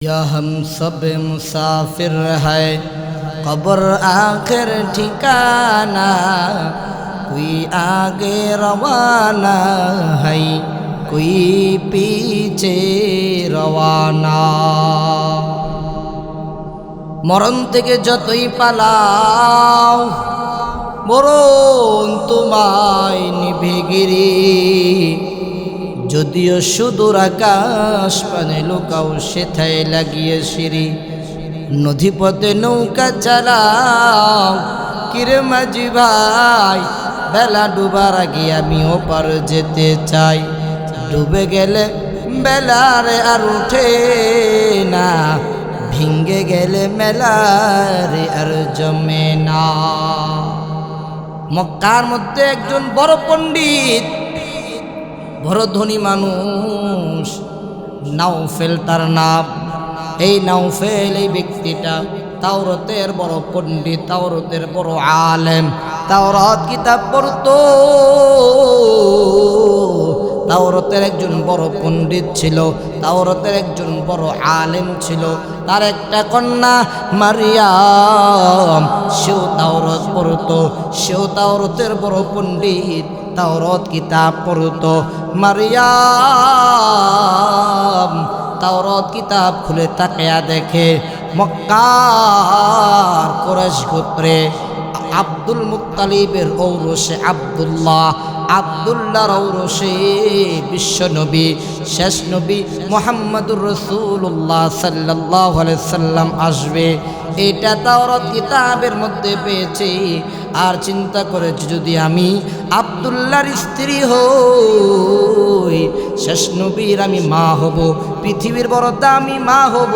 या हम सब मुसाफिर है कब्र आखिर ठिकाना कोई आगे रवाना है कोई पीछे রওয়ানা মরণ থেকে যতই পালাও মরণ তোমায় নিভে গিরি যদিও সুদূর আকাশ পানে লোকাও সেথায় লাগিয়ে সিঁড়ি। নদীপথে নৌকা চালাও, কিরে মাঝি ভাই, বেলা ডুবার আগে আমি ওপার যেতে চাই। ডুবে গেলে বেলারে আর উঠে না, ভিঙ্গে গেলে মেলারে আর জমে না। মক্কার মধ্যে একজন বড় পণ্ডিত ধনী মানুষ নাওফেল তার নাম। এই নাওফেল এই ব্যক্তিটা, তাওরতের বড় পণ্ডিত, তাওরতের বড় আলেম। তাওরত কিতাব পড়তো। তাওরতের একজন বড় পণ্ডিত ছিল, তাওরতের একজন বড় আলেম ছিল। তার একটা কন্যা মারিয়াম, সেও তাওরত পড়তো, সেও তাওরতের বড় পণ্ডিত, তাওরত কিতাব পড়তো। মারিয়াম তাওরত কিতাব খুলে তাকিয়া দেখে, মক্কার কোরআশ গোত্রে আব্দুল মুক্তালিবের ঔরসে আব্দুল্লাহ আবদুল্লাহর ঔরসে বিশ্ব নবী, শেষ নবী মোহাম্মদুর রসুল্লাহ সাল্লাহ সাল্লাম আসবে। এটা তাওরত কিতাবের মধ্যে পেয়েছি। আর চিন্তা করেছি যদি আমি আবদুল্লাহর স্ত্রী হই, শেষ নবীর আমি মা হব, পৃথিবীর বড় দামি মা হব।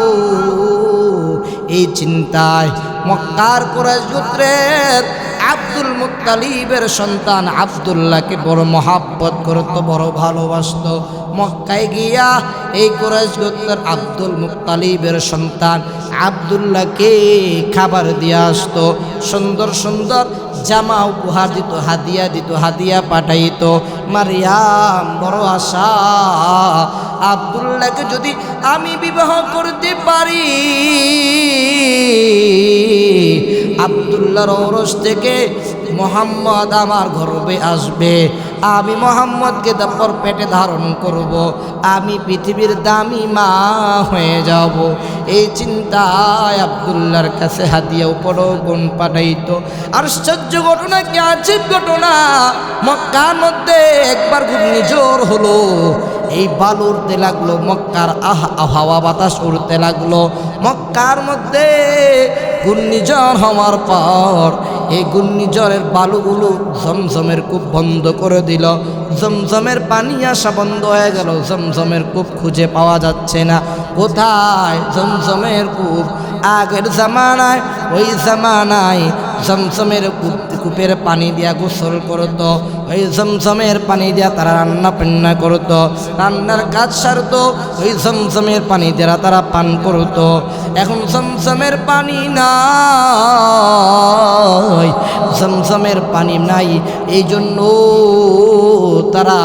এই চিন্তায় মক্কার কোরআশ গোত্রের আব্দুল মুতালিবের সন্তান আবদুল্লাহকে বড় মহাব্বত করতো, বড় ভালোবাসত। মক্কায় গিয়া এই কোরআশ গোত্তর আব্দুল মুতালিবের সন্তান আবদুল্লাহকে খাবার দিয়ে আসতো। সুন্দর সুন্দর জামা উপহার দিত, হাদিয়া দিত, হাদিয়া পাঠাইত। মারিয়াম, বড় আশা। আবদুল্লাহকে যদি আমি বিবাহ করতে পারি, আবদুল্লাহর ওরস থেকে মোহাম্মদ আমার গর্বে আসবে। আমি মোহাম্মদকে তারপর পেটে ধারণ করব। আমি পৃথিবীর দামি মা হয়ে যাব। এই চিন্তায় আবদুল্লাহর কাছে হাদিয়া উপর গুণ পাঠাইত। আশ্চর্য ঘটনা কি আছে ঘটনা। মক্কার মধ্যে একবার ঘূর্ণিঝড় হলো। এই বালু উড়তে লাগল, মক্কার আহ হাওয়া বাতাস উড়তে লাগল। মক্কার মধ্যে ঘূর্ণিঝড় হওয়ার পর এই ঘূর্ণিঝড়ের বালুগুলো জমজমের কূপ বন্ধ করে দিল। জমজমের পানি আসা বন্ধ হয়ে গেল। জমজমের কূপ খুঁজে পাওয়া যাচ্ছে না। কোথায় জমজমের কূপ? আগের জামানায়, ওই জামানায় জমজমের কূপ, কূপের পানি দিয়া গোসল করতো। ওই জমজমের পানি দিয়া তারা রান্না পান্না করতো। রান্নার কাজ সারতো, ওই জমজমের পানি দিয়া তারা পান করতো। এখন জমজমের পানি নাই, জমজমের পানি নাই। এই জন্য তারা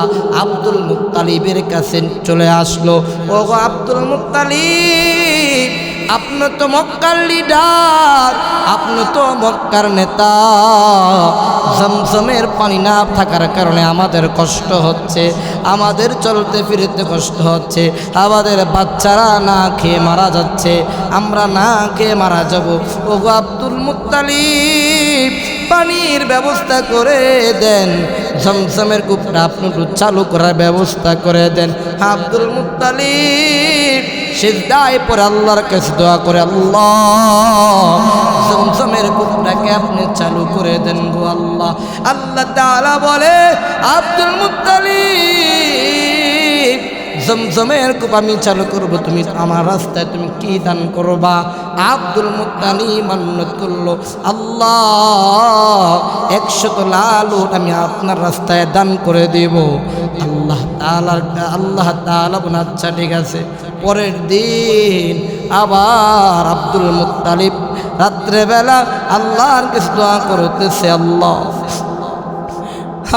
আব্দুল মুক্তালিবের কাছে চলে আসলো। ও আব্দুল মুক্তালিব আপনি তো মক্কার লিডার, আপনি তো মক্কার নেতা। জমজমের পানি না থাকার কারণে আমাদের কষ্ট হচ্ছে, আমাদের চলতে ফিরতে কষ্ট হচ্ছে, আমাদের বাচ্চারা না খেয়ে মারা যাচ্ছে, আমরা না খেয়ে মারা যাব। ও আব্দুল মুক্তালিব পানির ব্যবস্থা করে দেন। জমজমের কূপটা আপনি চালু করার ব্যবস্থা করে দেন। আব্দুল মুক্তালিব সিদ্ধায় পরে আল্লাহর কাছে দোয়া করে, আল্লাহ জমজমের কূপটাকে আপনি চালু করে দেন গো আল্লাহ। আল্লাহ তাআলা বলে, আব্দুল মুত্তালিব জমজমের কূপ আমি চালু করব, তুমি আমার রাস্তায় তুমি কি দান করবা? আব্দুল মুত্তালি মান্নত করল, আল্লাহ, একশত লাল উট আমি আপনার রাস্তায় দান করে দেব। আল্লাহ তালার আল্লাহ তালা বোন আচ্ছা ঠিক আছে। পরের দিন আবার আব্দুল মুত্তালিব রাত্রেবেলা আল্লাহর কাছে দোয়া করতেছে, আল্লাহ,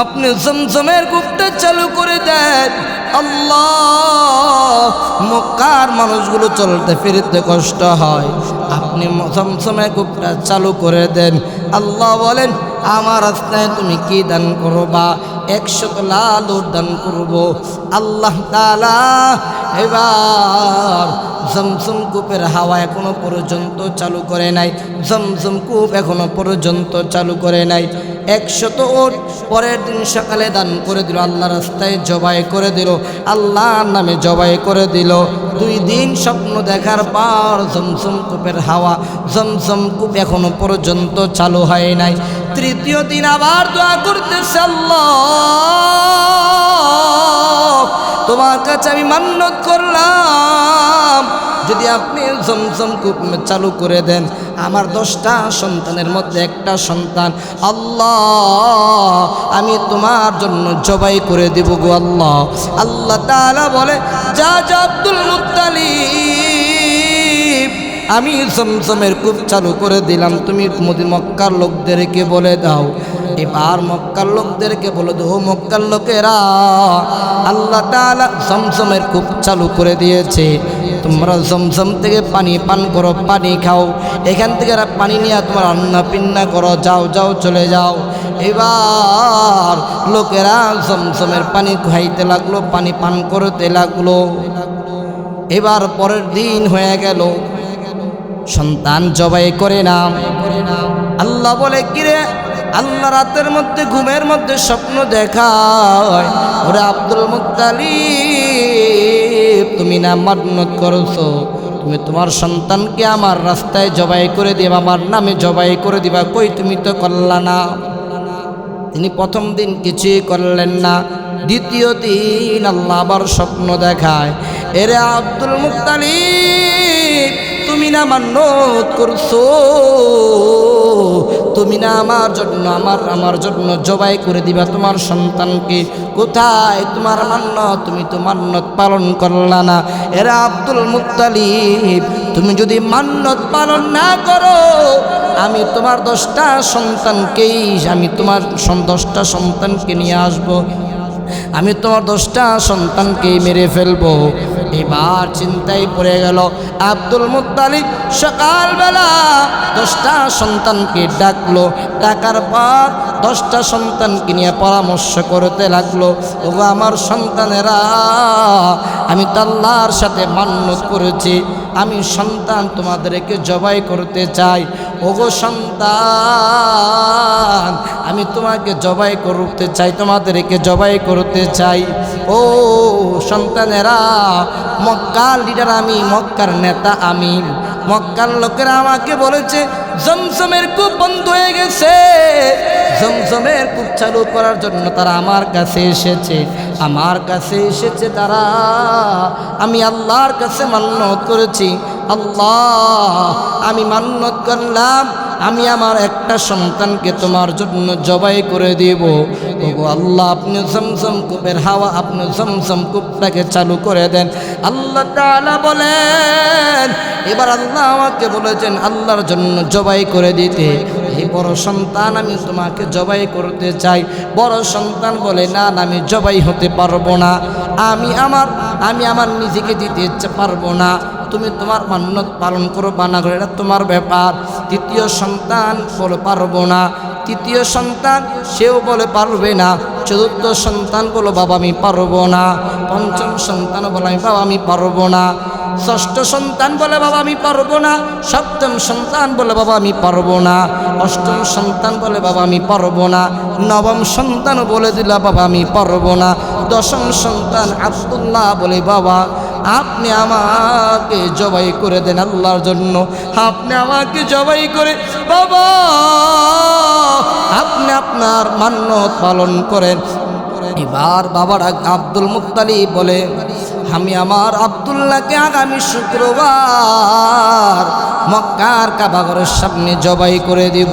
আপনি জমজমের কূপটা চালু করে দেন। আল্লাহ, মক্কার মানুষগুলো চলতে ফিরতে কষ্ট হয়। আপনি সমসময় কূপটা চালু করে দেন। আল্লাহ বলেন, আমার রাস্তায় তুমি কি দান করবা? একশো লাল দান করব। আল্লাহ তালা এবার জমজম কূপের হাওয়া এখনও পর্যন্ত চালু করে নাই। জমজম কূপ এখনও পর্যন্ত চালু করে নাই। একশত ওট পরের দিন সকালে দান করে দিল, আল্লাহ রাস্তায় জবাই করে দিল, আল্লাহর নামে জবাই করে দিল। দুই দিন স্বপ্ন দেখার পর জমজম কূপের হাওয়া, জমজম কূপ এখনও পর্যন্ত চালু হয় নাই। তৃতীয় দিন আবার দোয়া করতেছে আল্লাহ। কাছে আমি মান্যত করলাম। যদি আপনি জমজম কূপ চালু করে দেন, আমার দশটা সন্তানের মধ্যে একটা সন্তান। আল্লাহ, আমি তোমার জন্য জবাই করে দেব গো আল্লাহ। আল্লাহ তাআলা বলে, যা যা, আব্দুল মুত্তালিব, আমি জমজমের কূপ চালু করে দিলাম। তুমি মক্কার লোকদেরকে বলে দাও। এবার মক্কার লোকদেরকে বলে দাও মক্কার লোকেরা, আল্লাহ জমজমের কূপ চালু করে দিয়েছে। তোমরা জমজম থেকে পানি পান করো, পানি খাও। এখান থেকে পানি নিয়ে তোমার রান্না পিন্না করো, যাও যাও, চলে যাও। এবার লোকেরা জমজমের পানি খাইতে লাগল, পানি পান করতে লাগল। এবার পরের দিন হয়ে গেল। সন্তান জবাই করে না আল্লাহ বলে, কিরে আল্লাহ রাতের মধ্যে, ঘুমের মধ্যে স্বপ্ন দেখায়। ওরে আব্দুল মুত্তালিব, তুমি না মান্নত করছ। তুমি তোমার সন্তানকে আমার রাস্তায় জবাই করে দিবা, আমার নামে জবাই করে দিবা। কই তুমি তো করলা না তিনি প্রথম দিন কিছুই করলেন না। দ্বিতীয় দিন আল্লাহ আবার স্বপ্ন দেখায়। এরে আব্দুল মুক্তালি তুমি না মান্যত করছ। তুমি না আমার জন্য, আমার আমার জন্য জবাই করে দিবা। তোমার সন্তানকে কোথায়? তোমার মান্য তুমি তো মান্যত পালন করলা না। এরা আব্দুল মুক্তালিব তুমি যদি মান্যত পালন না করো, আমি তোমার দশটা সন্তানকেই, আমি তোমার দশটা সন্তানকে নিয়ে আসব। আমি তোমার দশটা সন্তানকেই মেরে ফেলব। এবার চিন্তায় পড়ে গেল আব্দুল মুত্তালিব। সকালবেলা দশটা সন্তানকে ডাকলো। ডাকার পর দশটা সন্তানকে নিয়ে পরামর্শ করতে লাগল। ওগো আমার সন্তানেরা, আমি তাল্লার সাথে মান্যত করেছি। আমি সন্তান তোমাদেরকে জবাই করতে চাই। ওগো সন্তান তোমাকে জবাই করতে চাই, তোমাদেরকে জবাই করতে চাই। ও সন্তানেরা, মক্কার লিডার আমি, মক্কার নেতা আমি। মক্কার লোকেরা আমাকে বলেছে, জমজমের কূপ বন্ধ হয়ে গেছে। জমজমের কূপ চালু করার জন্য তারা আমার কাছে এসেছে। আমার কাছে এসেছে তারা। আমি আল্লাহর কাছে মান্যত করেছি। আল্লাহ, আমি মান্যত করলাম। আমি আমার একটা সন্তানকে তোমার জন্য জবাই করে দিব। ওগো আল্লাহ আপনি জমজম কূপের হাওয়া আপনি জমজম কূপটাকে চালু করে দেন। আল্লাহ বলেন এবার আল্লাহ আমাকে বলেছেন আল্লাহর জন্য জবাই করে দিতে। এই বড় সন্তান আমি তোমাকে জবাই করতে চাই। বড় সন্তান বলে না, আমি জবাই হতে পারব না। আমি আমার আমি আমার নিজেকে দিতে পারব না। তুমি তোমার মান্যত পালন করো বানা করে এটা তোমার ব্যাপার। তৃতীয় সন্তান বলে পারব না। তৃতীয় সন্তান সেও বলে পারবে না। চতুর্থ সন্তান বলো বাবা, আমি পারব না। পঞ্চম সন্তান বলে, আমি বাবা, আমি পারব না। ষষ্ঠ সন্তান বলে, বাবা, আমি পারব না। সপ্তম সন্তান বলে, বাবা, আমি পারব না। অষ্টম সন্তান বলে, বাবা, আমি পারব না। নবম সন্তান বলে দিলা, বাবা, আমি পারব না। দশম সন্তান আব্দুল্লাহ বলে, বাবা আপনি আমাকে জবাই করে দেন আল্লাহর জন্য। আপনি আমাকে জবাই করে বাবা, আপনি আপনার মান্যত পালন করেন। এবার বাবার আব্দুল মুক্তালি বলে, আমি আমার আবদুল্লাহকে আগামী শুক্রবার মক্কার কাবাগরের সামনে জবাই করে দিব।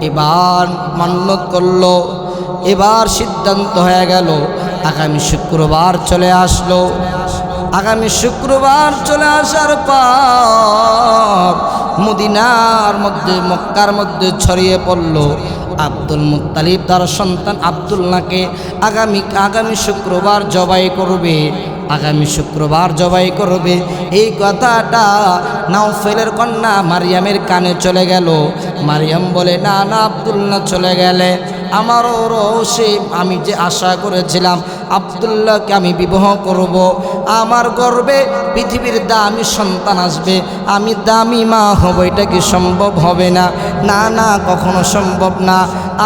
এবার মান্যত করল। এবার সিদ্ধান্ত হয়ে গেল, আগামী শুক্রবার চলে আসলো। আগামী শুক্রবার চলে আসার পর মদিনার মধ্যে, মক্কার মধ্যে ছড়িয়ে পড়ল আব্দুল মুত্তালিব, তার সন্তান আবদুল্লাহকে আগামী আগামী শুক্রবার জবাই করবে। আগামী শুক্রবার জবাই করবে। এই কথাটা নাওফেলের কন্যা মারিয়ামের কানে চলে গেল। মারিয়াম বলে, না না আবদুল্লাহ চলে গেলে আমারও রসে আমি যে আশা করেছিলাম আবদুল্লাহকে আমি বিবাহ করব। আমার গর্বে পৃথিবীর দামি সন্তান আসবে। আমি দামি মা হব, এটা কি সম্ভব হবে না? না না, কখনো সম্ভব না।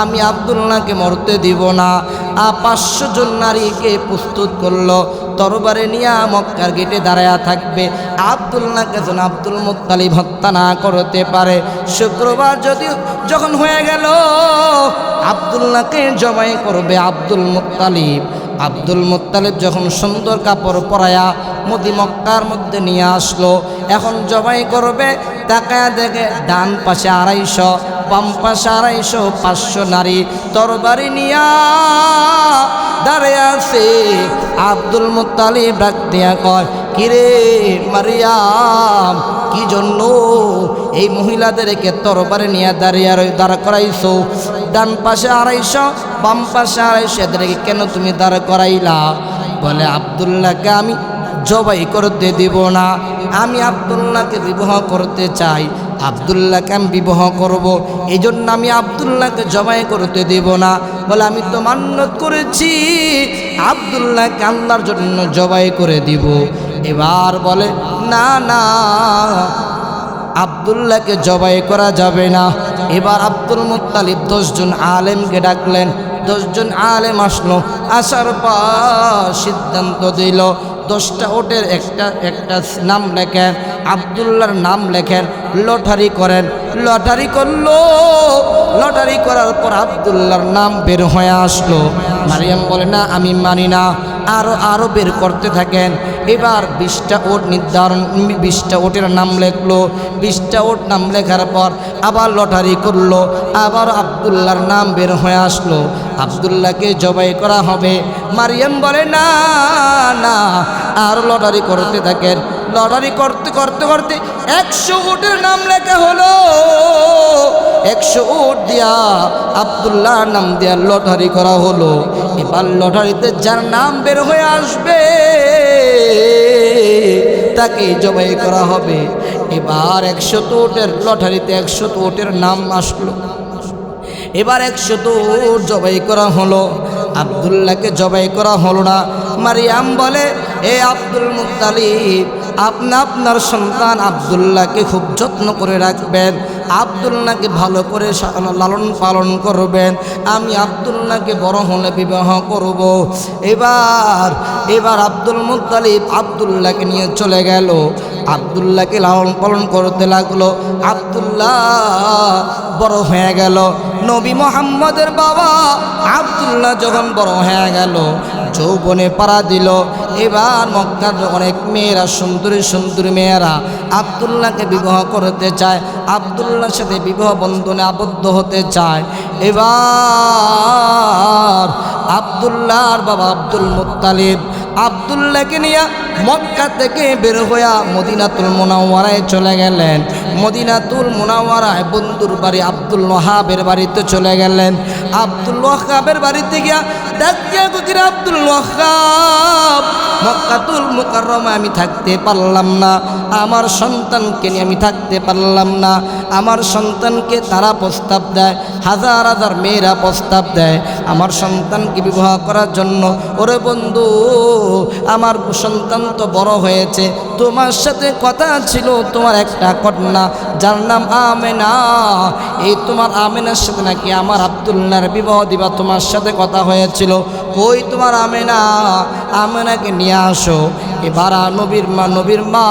আমি আবদুল্লাহকে মরতে দিব না। পাঁচশো জন নারীকে প্রস্তুত করল। তরবারে নিয়ে মক্কার গেটে দাঁড়ায়া থাকবে। আবদুল্লাহকে যেন আব্দুল মুত্তালিব হত্যা না করতে পারে। শুক্রবার যদি যখন হয়ে গেল, আবদুল্লাহকে জবাই করবে আব্দুল মুত্তালিব। আব্দুল মুত্তালিব যখন সুন্দর কাপড় পরায়া মোদি মক্কার মধ্যে নিয়ে আসলো, এখন জবাই করবে, তাকায় দেখে ডান পাশে আড়াইশো, বাম পাশে আড়াইশো, পাঁচশো নারী তরবারি নিয়া দাঁড়িয়ে আছে। আব্দুল মুত্তালিব ডাক দিয়া কয়, কিরে মারিয়াম, কি জন্য এই মহিলাদেরকে তরবারে নিয়ে দাঁড়িয়ে দাঁড় করাইছো? ডান পাশে আড়াইশো বাম পাশে আড়াইশো এদেরকে কেন তুমি দাঁড় করাইলা? বলে, আবদুল্লাহকে আমি জবাই করতে দিব না। আমি আবদুল্লাহকে বিবাহ করতে চাই। আবদুল্লাহকে আমি বিবাহ করব। এই জন্য আমি আবদুল্লাহকে জবাই করতে দেব না। বলে, আমি তো মান্যত করেছি। আবদুল্লাহকে আল্লাহর জন্য জবাই করে দিব। এবার বলে, না না, আবদুল্লাহকে জবাই করা যাবে না। এবার আব্দুল মুত্তালিব দশজন আলেমকে ডাকলেন দশজন আলেম আসলো। আসার পর সিদ্ধান্ত দিল, দশটা ওটের একটা একটা নাম লেখেন আবদুল্লাহর নাম লেখেন, লটারি করেন। লটারি করল, লটারি করার পর আবদুল্লাহর নাম বের হয়ে আসলো। মারিয়াম বলে, না, আমি মানি না। আরও আরও বের করতে থাকেন। এবার বিশটা ওট নির্ধারণ, বিশটা ওটের নাম লেখলো। বিশটা ওট নাম লেখার পর আবার লটারি করল, আবার আবদুল্লাহর নাম বের হয়ে আসলো। আবদুল্লাহকে জবাই করা হবে। মারিয়াম বলে, না না, আর লটারি করতে থাকেন। লটারি করতে করতে করতে একশো উটের নাম লেখা হলো। একশো উট দিয়া আবদুল্লাহ নাম দিয়া লটারি করা হলো। এবার লটারিতে যার নাম বের হয়ে আসবে তাকে জবাই করা হবে। এবার একশো উটের, লটারিতে একশো উটের নাম আসলো। এবার একশো দূর জবাই করা হলো। আবদুল্লাহকে জবাই করা হলো না। মারিয়াম বলে, এ আব্দুল মুতালিব আপনি আপনার সন্তান আবদুল্লাহকে খুব যত্ন করে রাখবেন। আবদুল্লাহকে ভালো করে লালন পালন করবেন? আমি আবদুল্লাহকে বড় হলে বিবাহ করব? এবার এবার আব্দুল মুতালিব আবদুল্লাহকে নিয়ে চলে গেল। আবদুল্লাহকে লালন পালন করতে লাগল। আবদুল্লাহ বড় হয়ে গেল। নবী মোহাম্মদের বাবা আবদুল্লাহ যখন বড় হয়ে গেল যৌবনে পাড়া দিল। এবার মক্কার অনেক মেয়েরা, সুন্দরী সুন্দরী মেয়েরা আবদুল্লাহকে বিবাহ করতে চায়। আবদুল্লাহর সাথে বিবাহ বন্ধনে আবদ্ধ হতে চায়। এবার আবদুল্লাহর বাবা আব্দুল মুত্তালিব আবদুল্লাহকে নিয়ে মক্কা থেকে বের হইয়া মদিনাতুল মোনাওয়ারায় চলে গেলেন। মদিনাতুল মোনাওয়ারায় বন্ধুর বাড়ি আব্দুল ওয়াহাবের বাড়িতে চলে গেলেন। আব্দুল ওয়াহাবের বাড়িতে গিয়া ওয়াহাব, মক্কাতুল আমি থাকতে পারলাম না। আমার সন্তানকে নিয়ে আমি থাকতে পারলাম না। আমার সন্তানকে তারা প্রস্তাব দেয়, হাজার হাজার মেয়েরা প্রস্তাব দেয়। আমার সন্তানকে বিবাহ করার জন্য, ওরে বন্ধু, আমার সন্তান তো বড় হয়েছে, তোমার সাথে কথা ছিল তোমার একটা কন্যা, যার নাম আমেনা। এই তোমার আমেনার সাথে নাকি আমার আবদুল্লার বিবাহ দিবা তোমার সাথে কথা হয়েছিল। কই তোমার আমেনা? আমেনাকে নিয়ে আসো। এবার নবীর মা নবীর মা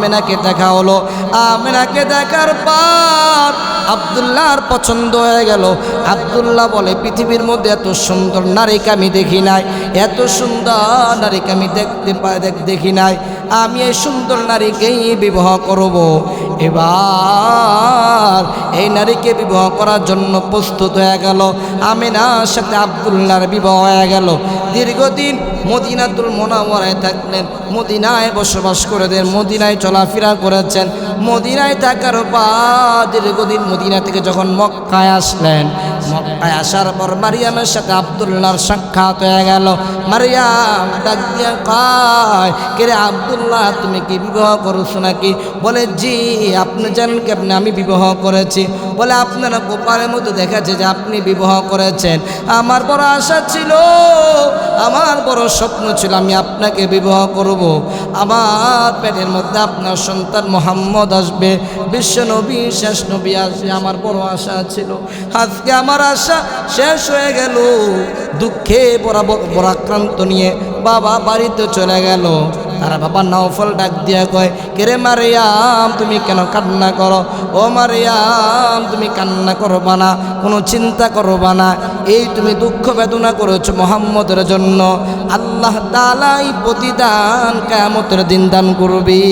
মেনাকে দেখা হলো। আমেনাকে দেখার পর আবদুল্লাহর পছন্দ হয়ে গেল। আবদুল্লাহ বলে, পৃথিবীর মধ্যে এত সুন্দর নারীকে আমি দেখি নাই। এত সুন্দর নারীকে আমি দেখতে দেখি নাই। আমি এই সুন্দর নারীকেই বিবাহ করব। এবার এই নারীকে বিবাহ করার জন্য প্রস্তুত হয়ে গেল। আমিনার সাথে আবদুল্লাহর বিবাহ হয়ে গেল। দীর্ঘদিন মদিনাতুল মোনাওয়ারায় থাকলেন। মদিনায় বসবাস করে দেন, মদিনায় চলাফেরা করেছেন। মদিনায় থাকার পর দীর্ঘদিন মদিনা থেকে যখন মক্কায় আসলেন, মক্কায় আসার পর মারিয়ামের সাথে আবদুল্লার সাক্ষাৎ হয়ে গেল। মারিয়াম ডাক দিয়ে কে রে আবদুল্লাহ, তুমি কি বিবাহ করছ নাকি? বলে, জি আপনি জানেন কি? আপনি, আমি বিবাহ করেছি। বলে আপনারা গোপালের মতো দেখাচ্ছে যে আপনি বিবাহ করেছেন। আমার বড় আশা ছিল, আমার বড় স্বপ্ন ছিল আমি আপনাকে বিবাহ করব। আমার পেটের মধ্যে আপনার সন্তান মোহাম্মদ আসবে, বিশ্ব নবী, শেষ নবী আসবে, আমার বড় আশা ছিল। আজকে আমার আশা শেষ হয়ে গেল, দুঃখে বড় বরাক্রান্ত নিয়ে বাবা বাড়িতে চলে গেল। তারা বাবা নাওফল ডাক দিয়া কয় কেরে মারিয়াম, তুমি কেন কান্না করো? ও মারিয়াম, তুমি কান্না করবা না, কোনো চিন্তা করবা না। এই তুমি দুঃখ বেদনা করেছ মোহাম্মদের জন্য। আল্লাহ তালাই প্রতিদান কেমতের দিন দান করবি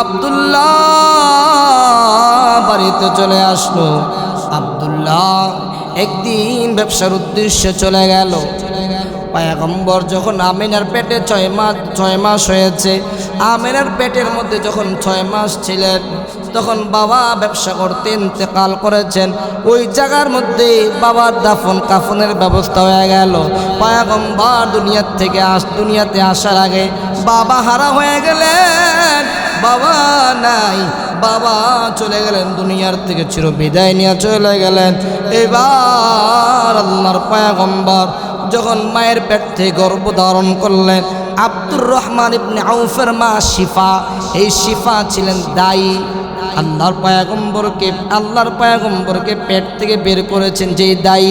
আবদুল্লাহ বাড়িতে চলে আসলো। আবদুল্লাহ একদিন ব্যবসার উদ্দেশ্যে চলে গেল। পায়াগম্বর যখন আমিনার পেটে ছয় মাস ছয় মাস হয়েছে, আমিনার পেটের মধ্যে যখন ছয় মাস ছিলেন, তখন বাবা ব্যবসা করতে ইন্তেকাল করেছেন। ওই জায়গার মধ্যে বাবার দাফন কাফনের ব্যবস্থা হয়ে গেল। পায়াগম্বর দুনিয়ার থেকে আস দুনিয়াতে আসার আগে বাবা হারা হয়ে গেলেন। বাবা নাই, বাবা চলে গেলেন, দুনিয়ার থেকে চির বিদায় নিয়ে চলে গেলেন। এবার আল্লাহর পায়াগম্বর যখন মায়ের পেট থেকে গর্ভ ধারণ করলেন, আব্দুর রহমান ইবনে আউফের মা শিফা, এই শিফা ছিলেন দায়ী। আল্লাহর পায়াগম্বরকে আল্লাহর পায়াগম্বরকে পেট থেকে বের করেছেন যে দায়ী।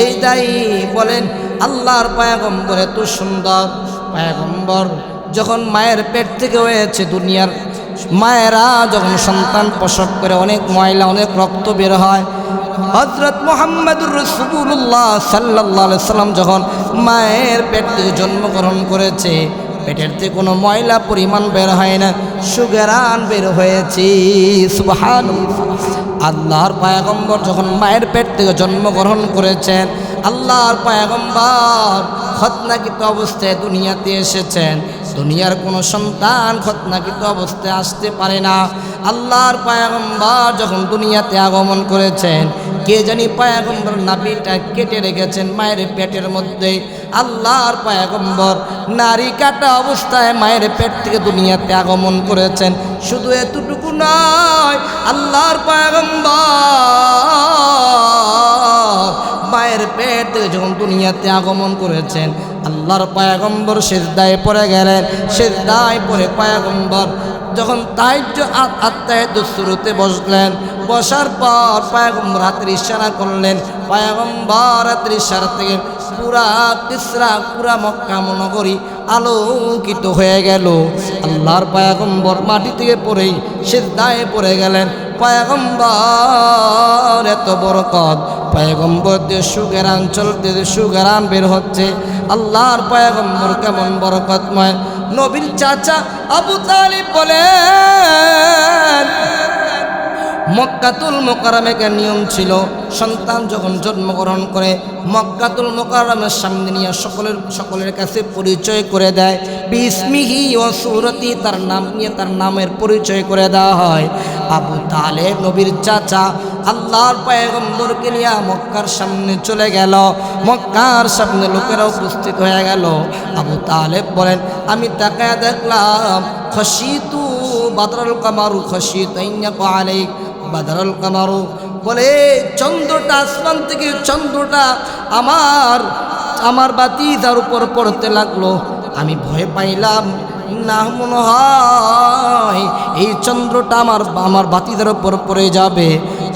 এই দায়ী বলেন, আল্লাহর পায়াগম্বর এত সুন্দর। পায়াগম্বর যখন মায়ের পেট থেকে হয়েছে দুনিয়ার, মায়েরা যখন সন্তান প্রসব করে, অনেক ময়লা, অনেক রক্ত বের হয় হজরত মোহাম্মদুর রসুল্লাহ সাল্লাহ সাল্লাম যখন মায়ের পেট জন্মগ্রহণ করেছে, পেটের থেকে কোনো ময়লা পরিমাণ বের হয় না সুগেরান বের হয়েছি। সুবহান আল্লাহর পায়গম্বর যখন মায়ের পেট থেকে জন্মগ্রহণ করেছেন, আল্লাহর পায়গম্বর খতনাকিত অবস্থায় দুনিয়াতে এসেছেন। দুনিয়ার কোনো সন্তান খতনাকিত অবস্থায় আসতে পারে না। আল্লাহর পায়গম্বর যখন দুনিয়াতে আগমন করেছেন, কে জানি পায়গম্বর নাবিটা কেটে রেখেছেন মায়ের পেটের মধ্যে। আল্লাহর পায়গম্বর নারী কাটা অবস্থায় মায়ের পেট থেকে দুনিয়াতে আগমন করেছেন। শুধু এতটুকু নয়, আল্লাহর পায়গম্বর মায়ের পেট থেকে যখন দুনিয়াতে আগমন করেছেন, আল্লাহর পায়াগম্বর সেজদায় পড়ে গেলেন। সেজদায় পড়ে পায়াগম্বর যখন তাইজ আত্মায় শুরুতে বসলেন, বসার পর পায়াগম্বর হাতের ইশারা করলেন। পায়াগম্বর হাতের ইশারা থেকে পুরা তিসরা, পুরা মক্কা মনগরী আলোকিত হয়ে গেল। আল্লাহর পায়াগম্বর মাটি থেকে পড়েই সেজদায় পড়ে গেলেন। পায়গম্বর এত বড় কদ পায়গম্বর দিয়ে সুগেরান চলতে সুগেরান বের হচ্ছে, আল্লাহর পায়গম্বর কেমন বরকতময়। নবীর চাচা আবু তালিব বলেন মক্কাতুল মোকারামের নিয়ম ছিল? সন্তান যখন জন্মগ্রহণ করে, মক্কাতুল মোকারামের সামনে নিয়ে সকলের সকলের কাছে পরিচয় করে দেয়। বিস্মিহি ও সুরতি তার নাম নিয়ে তার নামের পরিচয় করে দেওয়া হয়। আবু তালে নবীর চাচা আল্লাহর পায়গম্বরকে নিয়ে মক্কার সামনে চলে গেল। মক্কার সামনে লোকেরা উপস্থিত হয়ে গেল। আবু তালেব বলেন, আমি তাকায় দেখলাম, খসিতু বাদরুল কামারু খসিত আলাইক। বাদরুল কামারু বলে, চন্দ্রটা, আসমান থেকে চন্দ্রটা আমার আমার বাতি তার উপর পড়তে লাগল। আমি ভয় পাইলাম। না, মনে হয় এই চন্দ্রটা আমার আমার বাতিদের উপর পড়ে যাবে।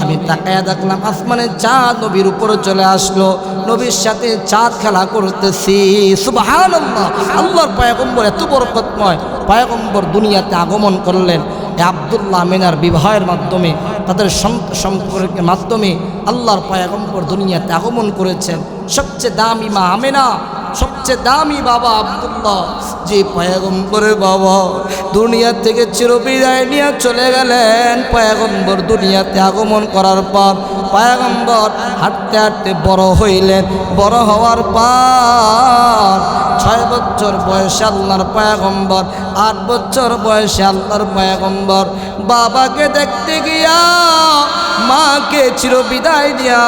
আমি তাকায়া দেখলাম আসমানের চাঁদ নবীর উপরে চলে আসলো। নবীর সাথে চাঁদ খেলা করতেছি। সুবাহান আল্লাহর পায়গম্বর এত বরকতময়। পায়গম্বর দুনিয়াতে আগমন করলেন। আবদুল্লাহ মিনার বিবাহের মাধ্যমে। তাদের সম্পর্কের মাধ্যমে আল্লাহর পায়াগম্বর দুনিয়াতে আগমন করেছেন। সবচেয়ে দামি মা আমেনা সবচেয়ে দামি বাবা আবদুল্লাহ। যে পায়গম্বরের বাবা দুনিয়া থেকে চিরবিদায় নিয়ে চলে গেলেন। পায়গম্বর দুনিয়াতে আগমন করার পর পায়গম্বর হাঁটতে হাঁটতে বড় হইলেন। বড় হওয়ার পর ছয় বছর বয়সে আল্লাহর পায়গম্বর, আট বছর বয়সে আল্লাহর পায়গম্বর। বাবাকে দেখতে গিয়া মাকে চির বিদায় দিয়া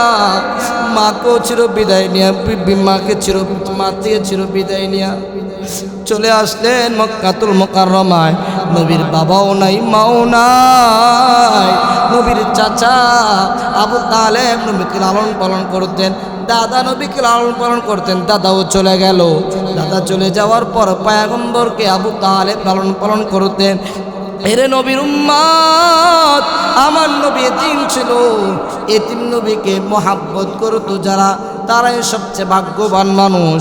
মাকেও চির বিদায় নিয়া মাকে চির মা থেকে চির বিদায় নিয়া। চলে আসলেন মক্কাতুল মোকাররমায়। নবীর বাবাও নাই, মাও নাই। নবীর চাচা আবু তালেব নবীকে লালন পালন করতেন, দাদা নবীকে লালন পালন করতেন, দাদাও চলে গেল। দাদা চলে যাওয়ার পর পায়াগম্বরকে আবু তালেব লালন পালন করতেন। এরে নবীর উম্মাদ আমার নবী এতিম ছিল। এতিম নবীকে মহাব্বত করতো যারা তারাই সবচেয়ে ভাগ্যবান মানুষ।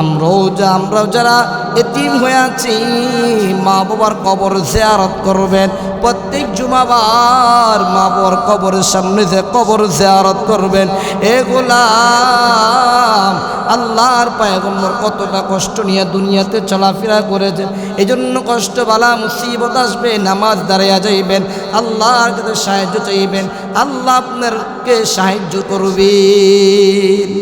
আমরাও যা, আমরাও যারা এতিম হয়ে আছি মা বাবার কবর জিয়ারত করবেন। প্রত্যেক জুমাবার মা বাবার কবরের সামনে যে কবর জিয়ারত করবেন। এগুলাম আল্লাহর পায়গম্বর কতটা কষ্ট নিয়ে দুনিয়াতে চলাফেরা করেছেন। এই জন্য কষ্ট, বালা, মুসিবত আসবে, নামাজ দাঁড়াইয়া যাইবেন, আল্লাহর কাছে সাহায্য চাইবেন। আল্লাহ আপনারকে সাহায্য করবেন।